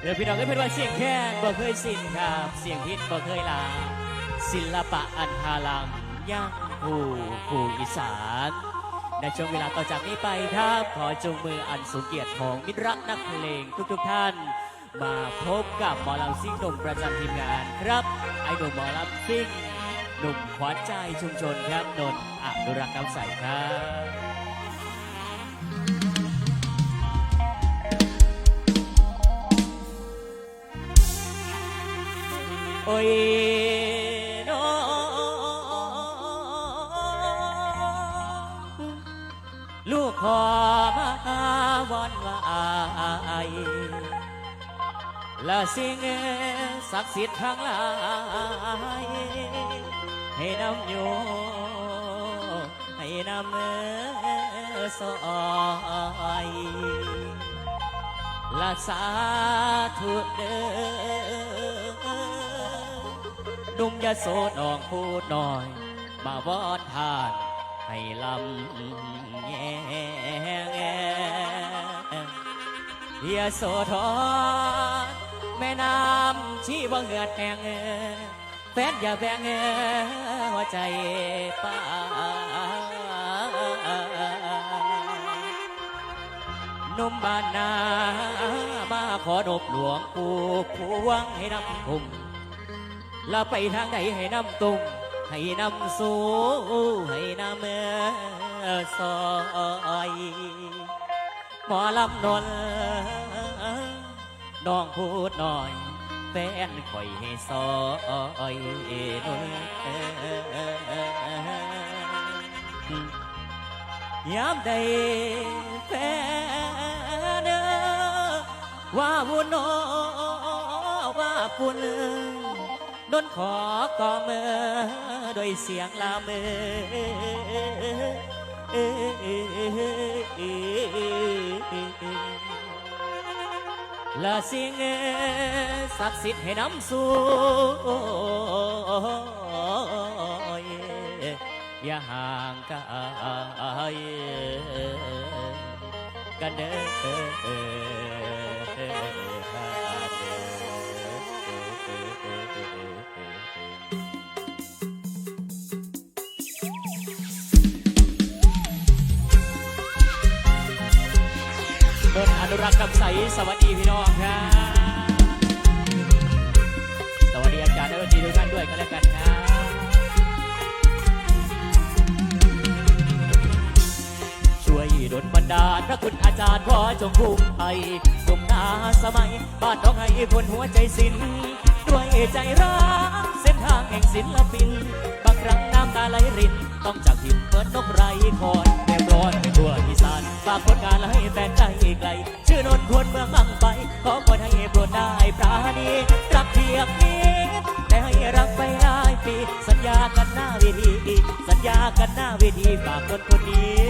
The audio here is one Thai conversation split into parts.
เดี๋ยวพี่น้องก็เป็นว่าเสียงแค่บ่เคยสิ้นครับ เสียงพิษบ่เคยลาศิลปะอันฮาลังย่างผู้ผู้อีสาน ในช่วงเวลาต่อจากนี้ไปครับขอจงมืออันสูงเกียรติของมิตรรักนักเพลงทุกๆท่าน มาพบกับหมอลำซิ่งหนุ่มประจำทีมงานครับ ไอหนุ่มหมอลำซิ่งหนุ่มขวัญใจชุมชนครับนนท์อนุรักษ์น้ำใสครับ โอ้ยนลูกขอมาวอนว่าอายและสิ่งศักดิ์สิทธิ์ทั้งหลายให้นำอยู่ให้นำซอยรักษาทุกเด้อ นุ่มยะโสดองพูดหน่อย มาวอนทานให้ลำแง่ยโสธรแม่น้ำชีวเหงือดแห้งแฟนอย่าแบ่งหัวใจป้านุ่มบ้านนามาขอนบหลวงปู่พวงให้นำคุม ลาไปทางใดให้นำตุงให้นำสู้ให้นำเมื่อซอยหมอลำนนน้องพูดหน่อยแฟนคอยให้ซอยนนยามใดแฟนเด้อว่าวุ่นโนว่าปุ่น นนขอกอมือโดวยเสียงลามือละสิ่งศักดิ์สิทธิ์ให้น้ำสู่อย่าห่างไกลกันเด้อ นนอนุรักษ์กำใสสวัสดีพี่น้องครับ สวัสดีอาจารย์และดนตรีทุกท่านด้วยกันแล้วกันครับช่วยดลบันดาลพระคุณอาจารย์ขอจงคุ้มภัยสมนาสมัย บ้านน้องให้พลหัวใจสิ้นด้วยใจรักเส้นทางแห่งศิลปิน ครั้งน้ำตาไหลริน ต้องจากหินเปิดนกไรคอยแดดร้อนไปทั่วอีสานฝากผลงานให้แฟนใจไกล ชื่อนนท์คนเมืองบังไป ขอคนให้โปรดได้ปราณีรักเพียงนี้แต่ให้รักไปหลายปี สัญญากันหน้าเวทีสัญญากันหน้าเวทีฝากคนคนนี้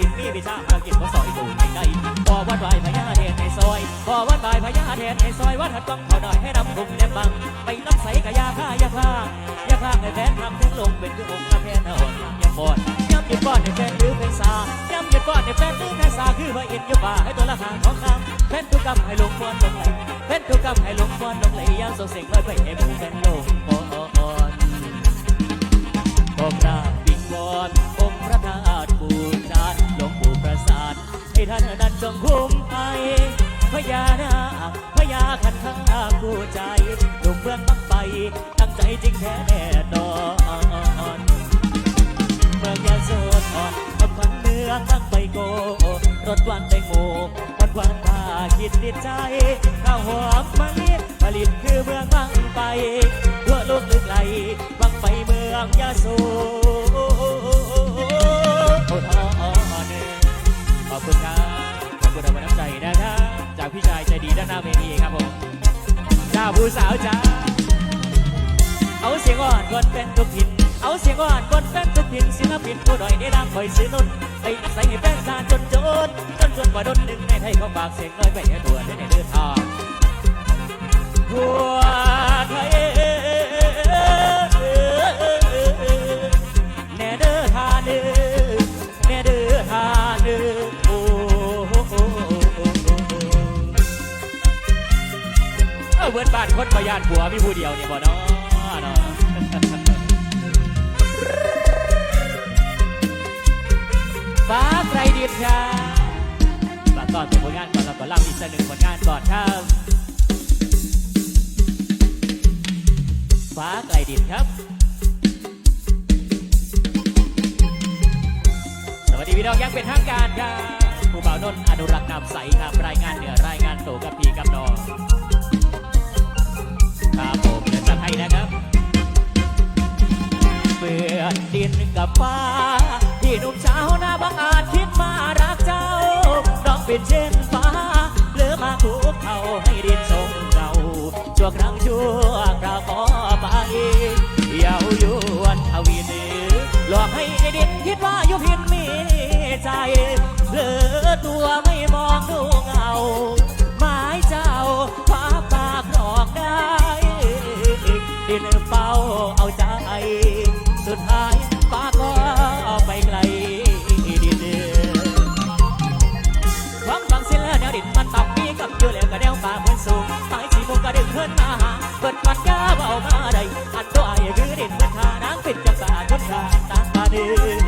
สินมีวิชาหากินก็สอยตูนให้ไกลพอวัดวายพญาเทนให้ซอยพอวัดวายพญาเทนให้ซอยวัดหัดต้องเขาหน่อยให้นำกลุ่มแนบบังไปน้ำใส่กะยาฆ่ายาฆ่ายาฆ่าให้แฟนทำถึงลงเป็นคือองค์พระแพนอ่อนยาปอดย้ำหยุดก้อนให้แฟนหรือเป็นสาย้ำหยุดก้อนให้แฟนหรือเป็นสาคือว่าอินอยู่ป่าให้ตัวละหางของคำแฟนทุกกรรมให้ลงควนลงไหลเป็นทุกกรรมให้ลงควนลงไหลยางโซเสกลอยไปให้หมู่เป็นลกอ่อนขอกราบวิงวอน ท่านนั้นจงคุ้มภัยพญานาคพญาคันธากู้ใจหนุ่มเมืองบังไป ตั้งใจจริงแท้แน่นอนเมืองยาโสธรขับขวัญเมืองตั้งไปโกรถวันแตงโมวันวันตาคิดดิดใจข้าวหอมมะลิผลิตคือเมืองบังไปทั่วโลกลึกไหลบังไปเมืองยาโส อบคุณครับขอบคุณเอาไว้น้ำใจนะครับจากพี่ชายใจดีด้านหน้าเวทีครับผมจ้าผู้สาวจ้าเอาเสียงอ่อนก่อนเป็นทุกทินเอาเสียงอ่อนก่อนเป็นทุกทินศิลปินผู้ด้อยได้รับคอยซื้อนุ่นไปใส่แฟนซาจนจนจนจนกว่าดนหนึ่งในไทยของบากเสียงน้อยไปให้ตัวได้ในเดินทางทั่ว เวิร์ดบ้านคนประหยัดผัวมีผู้เดียวเนี่ยบ่เนาะเนาะฟ้าใครดีครับฝากก่อนเป็นผลงานก่อนแล้วก็เล่าอีกสักหนึ่งผลงานก่อนครับฟ้าไกลดินครับ สวัสดีพี่น้องยังเป็นทางการครับผู้บ่าวนนท์อนุรักษ์นามใสครับรายงานเหนือรายงานโตกับพี่กับน้อง ครับผมเดินทางให้นะครับเปื้อนดินกับฟ้า ที่หนุ่มเช้าวหน้าบังอาจคิดมารักเจ้าน้องเป็นเช่นฟ้าเหลือมาคุกเขาให้ดินทรงเราชั่วครั้งชั่วคราวขอไปเยาวยวนทวีนือหลอกให้ดินคิดว่าอยู่พินมีใจเหลือตัว สีมุกก็ดึงขึ้นมาหาเปิดปัญญาเบามาได้อันตัวไอ้คือดินเหมือนทานางเป็นจังสาคนทางตามมาเดือน้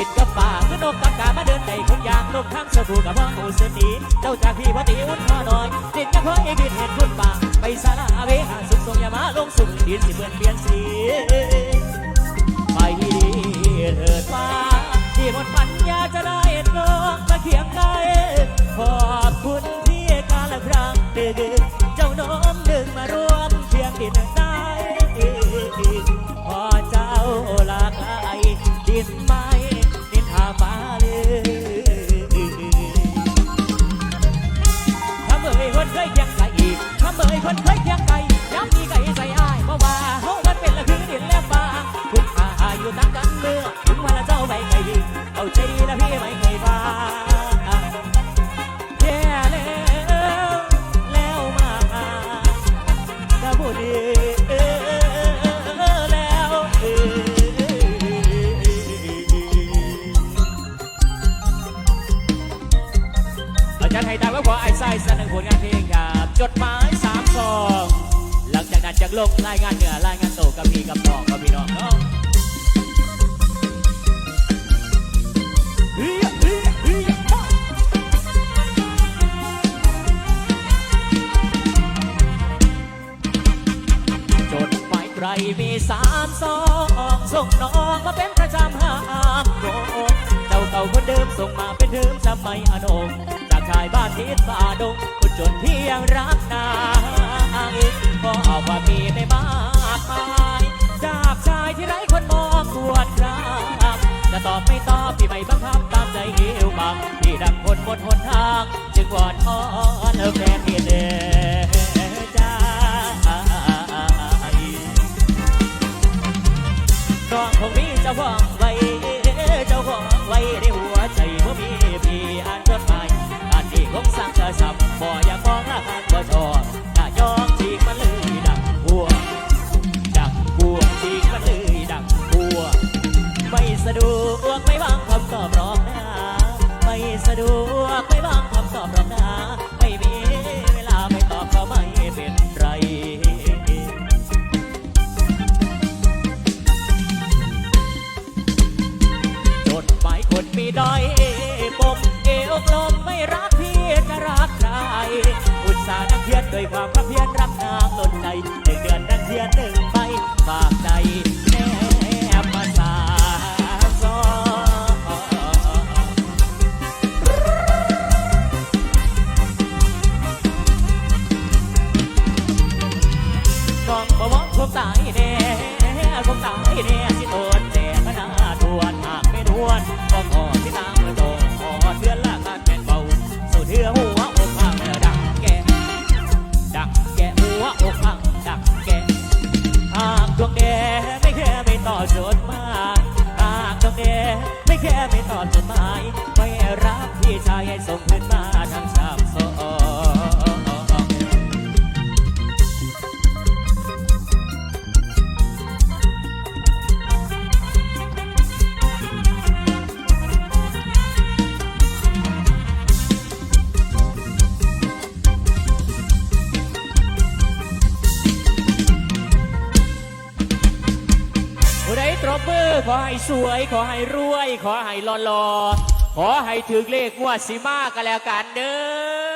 ติดกับป่าคือนกกับกามาเดินในคนยางนกทั้งสบู่กับพ่อหูเสนีเจ้าจากพี่พอตีอุ่นพอหน่อย ติดกับพ่อเอ้บินเห็นคุณป่าไปสาราเวหาสุขทรงยามาลงสุขดินสิเปื่อนเปลี่ยนสีไปดีเถิดฟ้าที่หมดปัญญาจะได้นกมาเคียงไกลขอบคุณ จารให้ตามว่าขอไอ้ไส้สนังผลงานเพลงครับจดหมายสามซองหลังจากนั้นจากลงรายงานเหนือรายงานโตกับพี่กับน้องกับพี่น้องเนาะจดหมายใครมีสามสองส่งน้องมาเป็นประจำห้ามโกงเจ้าเก่าคนเดิมส่งมาเป็นเดิมสมัยอนงจากชายบ้านทิศป่าดงคนจนที่ยังรักนางก็เอาว่ามีไม่มากมายจากชายที่ไร้คนมองควรครับจะตอบไม่ตอบพี่ไม่บังคับตามใจเหี่ยวบางพี่ดังคนบนหนทาง จึงวอนอ้อนเออแฟนพี่เด้อจ้าน้องคงมีเจ้าของไว้เจ้าของไว้ บบ่อยากมอ ด้วยความรักเพีย อนจดหมายไปรับพี่ชายให้ส่งเพื่นมา ขอให้สวย ขอให้รวย ขอให้หล่อๆขอให้ถือเลขงวดสีมากก็แล้วกันเด้อ